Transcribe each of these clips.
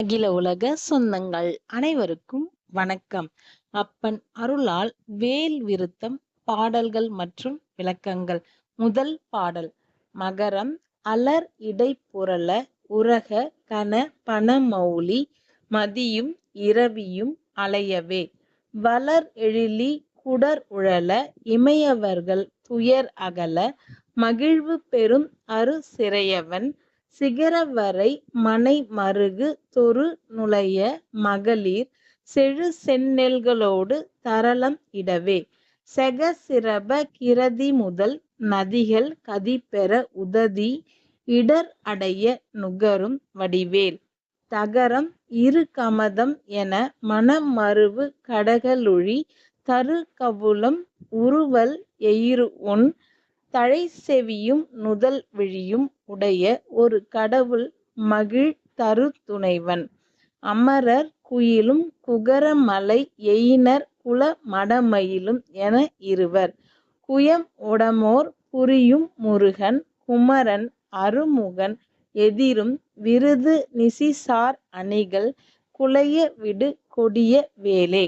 அகில உலக சொந்தங்கள் அனைவருக்கும் வணக்கம். அப்பன் அருளால் வேல் விருத்தம் பாடல்கள் மற்றும் விளக்கங்கள். முதல் பாடல் மகரம் அலர் இடை உரக கன பணமௌலி மதியும் இரவியும் அலையவே. வளர் எழிலி குடர் உழல இமையவர்கள் துயர் அகல மகிழ்வு பெரும் அரு சிறையவன் சிகரவரை மனை மருகு தொரு நுழைய மகளிர் செழு செந்நெல்களோடு தரளம் இடவே. செக சிரப கிரதி முதல் நதிகள் கதிபெற உததி இடர் அடைய நுகரும் வடிவேல். தகரம் இரு கமதம் என மனமருவு கடகலுழி தரு கவுளம் உருவல் எயிறு உன் தழை செவியும் நுதல் விழியும் உடைய ஒரு கடவுள் மகிழ் தரு துணைவன். அமரர் குயிலும் குகரமலை எயினர் குல மடமயிலும் என இருவர். குயம் உடமோர் புரியும் முருகன் குமரன் அருமுகன் எதிரும் விருது நிசிசார் அணிகள் குலைய விடு கொடிய வேலே.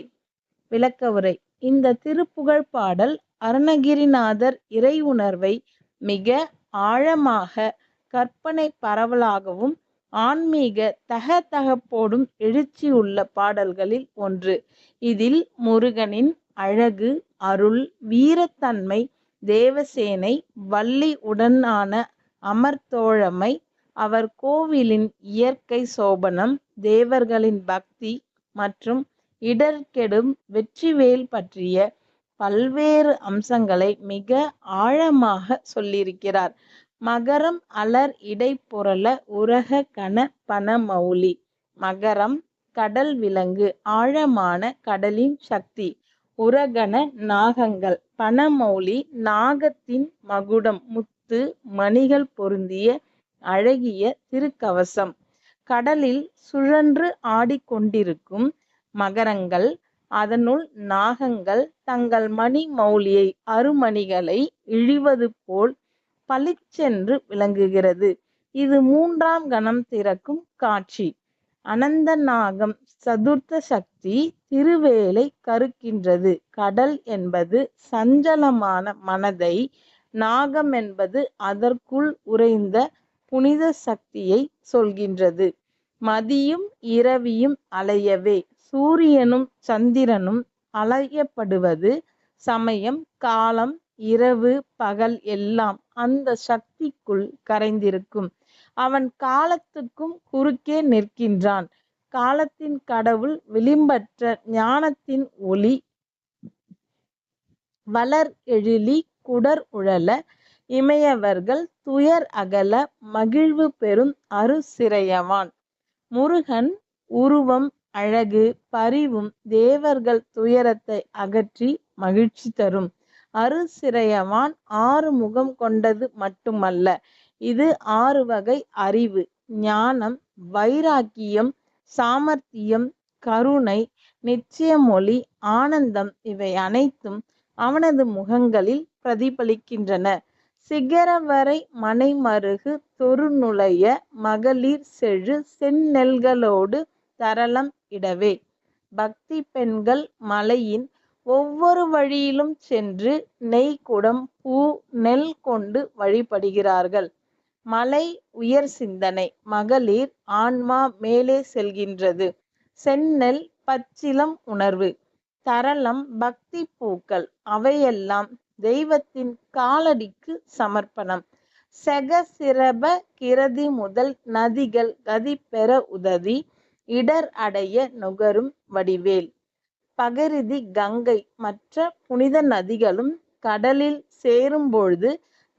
விளக்கவுரை. இந்த திருப்புகழ் பாடல் அருணகிரிநாதர் இறை உணர்வை மிக ஆழமாக கற்பனை பரவலாகவும் ஆன்மீக தகதகப்போடும் எழுச்சியுள்ள பாடல்களில் ஒன்று. இதில் முருகனின் அழகு அருள் வீரத்தன்மை தேவசேனை வள்ளி உடனான அமர்தோழமை அவர் கோவிலின் இயற்கை சோபனம் தேவர்களின் பக்தி மற்றும் இடர்கெடும் வெற்றிவேல் பற்றிய பல்வேறு அம்சங்களை மிக ஆழமாக சொல்லியிருக்கிறார். மகரம் அலர் இடை உரக கன பனமௌலி. மகரம் கடல் விலங்கு ஆழமான கடலின் சக்தி. உரகன நாகங்கள் பனமௌலி நாகத்தின் மகுடம் முத்து மணிகள் பொருந்திய அழகிய திருக்கவசம். கடலில் சுழன்று ஆடிக்கொண்டிருக்கும் மகரங்கள் அதனுள் நாகங்கள் தங்கள் மணி மௌலியை அருமணிகளை இழிவது போல் பளிச்சென்று விளங்குகிறது. இது மூன்றாம் கணம் திறக்கும் காட்சி. அனந்த நாகம் சதுர்த்த சக்தி திருவேலை கருக்கின்றது. கடல் என்பது சஞ்சலமான மனதை நாகம் என்பது அதற்குள் உறைந்த புனித சக்தியை சொல்கின்றது. மதியும் இரவியும் அலையவே சூரியனும் சந்திரனும் அலையப்படுவது சமயம் காலம் இரவு பகல் எல்லாம் அந்த சக்திக்குள் கரைந்திருக்கும். அவன் காலத்துக்கும் குறுக்கே நிற்கின்றான். காலத்தின் கடவுள் விளிம்பற்ற ஞானத்தின் ஒளி வளர் எழிலி குடர் உழல இமையவர்கள் துயர் அகல மகிழ்வு பெறும் அருசிறையவான். முருகன் உருவம் அழகு பரிவும் தேவர்கள் துயரத்தை அகற்றி மகிழ்ச்சி தரும். அருசிறையவான் ஆறு முகம் கொண்டது மட்டுமல்ல இது ஆறு வகை அறிவு ஞானம் வைராக்கியம் சாமர்த்தியம் கருணை நிச்சயமொழி ஆனந்தம் இவை அனைத்தும் அவனது முகங்களில் பிரதிபலிக்கின்றன. சிகரவரை மனைமருகு தொருநுழைய மகளிர் செழு செந்நெல்களோடு தரளம் இடவே. பக்தி பெண்கள் மலையின் ஒவ்வொரு வழியிலும் சென்று நெய் குடம் பூ நெல் கொண்டு வழிபடுகிறார்கள். மலை உயர் சிந்தனை. மகளிர் ஆன்மா மேலே செல்கின்றது. செந்நெல் பச்சிலம் உணர்வு. தரளம் பக்தி பூக்கள். அவையெல்லாம் தெய்வத்தின் காலடிக்கு சமர்ப்பணம். செக சிரப கிரதி முதல் நதிகள் கதி பெற உதவி. இடர் அடைய நுகரும் வடிவேல். பகரிதி கங்கை மற்ற புனித நதிகளும் கடலில் சேரும்பொழுது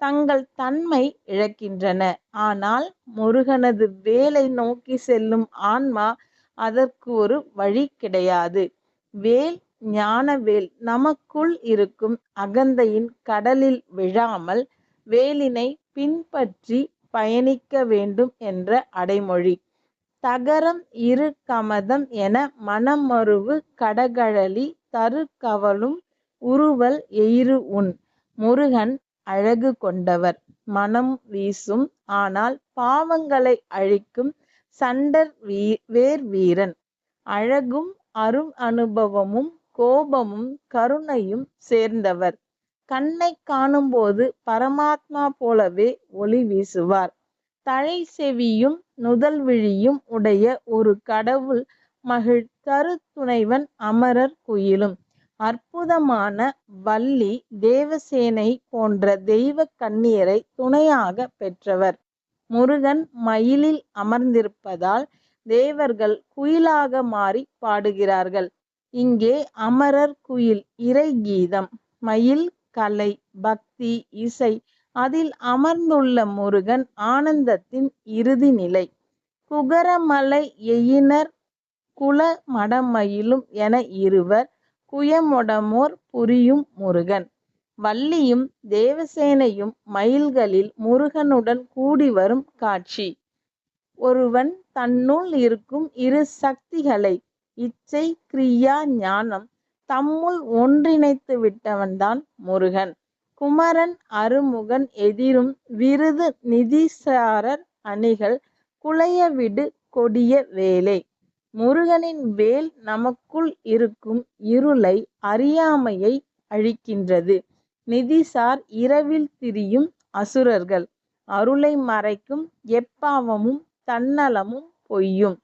தங்கள் தன்மை இழக்கின்றன. ஆனால் முருகனது வேலை நோக்கி செல்லும் ஆன்மா அதற்கு ஒரு வழி கிடையாது. வேல் ஞானவேல் நமக்குள் இருக்கும் அகந்தையின் கடலில் விழாமல் வேலினை பின்பற்றி பயணிக்க வேண்டும் என்ற அடைமொழி. தகரம் இரு கமதம் என மனமருவு கடகழலி தரு கவலும் உருவல் எயிறு உன். முருகன் அழகு கொண்டவர். மனம் வீசும். ஆனால் பாவங்களை அழிக்கும் சண்டர் வீ வேர் வீரன். அழகும் அரு அனுபவமும் கோபமும் கருணையும் சேர்ந்தவர். கண்ணை காணும்போது பரமாத்மா போலவே ஒளி வீசுவார். தழை செவியும் நுதல் விழியும் உடைய ஒரு கடவுள் மகிழ் தருத்துணைவன் அமரர் குயிலும். அற்புதமான வள்ளி தேவசேனை போன்ற தெய்வ கண்ணியரை துணையாக பெற்றவர். முருகன் மயிலில் அமர்ந்திருப்பதால் தேவர்கள் குயிலாக மாறி பாடுகிறார்கள். இங்கே அமரர் குயில் இறை கீதம் மயில் கலை பக்தி இசை அதில் அமர்ந்துள்ள முருகன் ஆனந்தத்தின் இறுதி நிலை. குகரமலை எயினர் குல மடமயிலும் என இருவர் குயமுடமோர் புரியும் முருகன். வள்ளியும் தேவசேனையும் மயில்களில் முருகனுடன் கூடி வரும் காட்சி. ஒருவன் தன்னுள் இருக்கும் இரு சக்திகளை இச்சை கிரியா ஞானம் தம்முள் ஒன்றிணைத்து விட்டவன்தான் முருகன். குமரன் அருமுகன் எதிரும் விருது நிதிசாரர் அணிகள் குலையவிடு கொடிய வேலே. முருகனின் வேல் நமக்குள் இருக்கும் இருளை அறியாமையை அழிக்கின்றது. நிதிசார் இரவில் திரியும் அசுரர்கள். அருளை மறைக்கும் எப்பாவமும் தன்னலமும் பொய்யும்.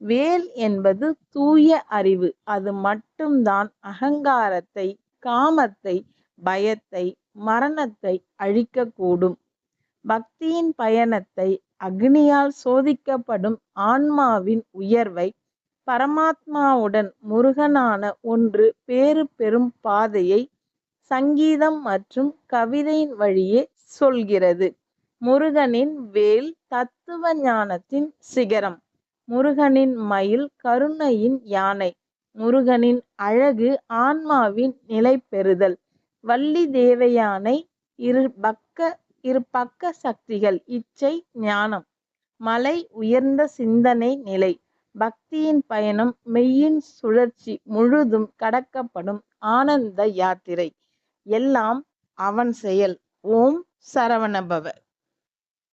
வேல் என்பது தூய அறிவு. அது மட்டும்தான் அகங்காரத்தை காமத்தை பயத்தை மரணத்தை அழிக்கக்கூடும். பக்தியின் பயணத்தை அக்னியால் சோதிக்கப்படும் ஆன்மாவின் உயர்வை பரமாத்மாவுடன் முருகனான ஒன்று பேறு பெறும் பாதையை சங்கீதம் மற்றும் கவிதையின் வழியே சொல்கிறது. முருகனின் வேல் தத்துவ ஞானத்தின் சிகரம். முருகனின் மயில் கருணையின் யானை. முருகனின் அழகு ஆன்மாவின் நிலை பெறுதல் வள்ளி தேவயானை இரு பக்க இரு பக்க சக்திகள் இச்சை ஞானம். மலை உயர்ந்த சிந்தனை நிலை. பக்தியின் பயணம் மெய்யின் சுழற்சி முழுதும் கடக்கப்படும் ஆனந்த யாத்திரை. எல்லாம் அவன் செயல். ஓம் சரவணபவ.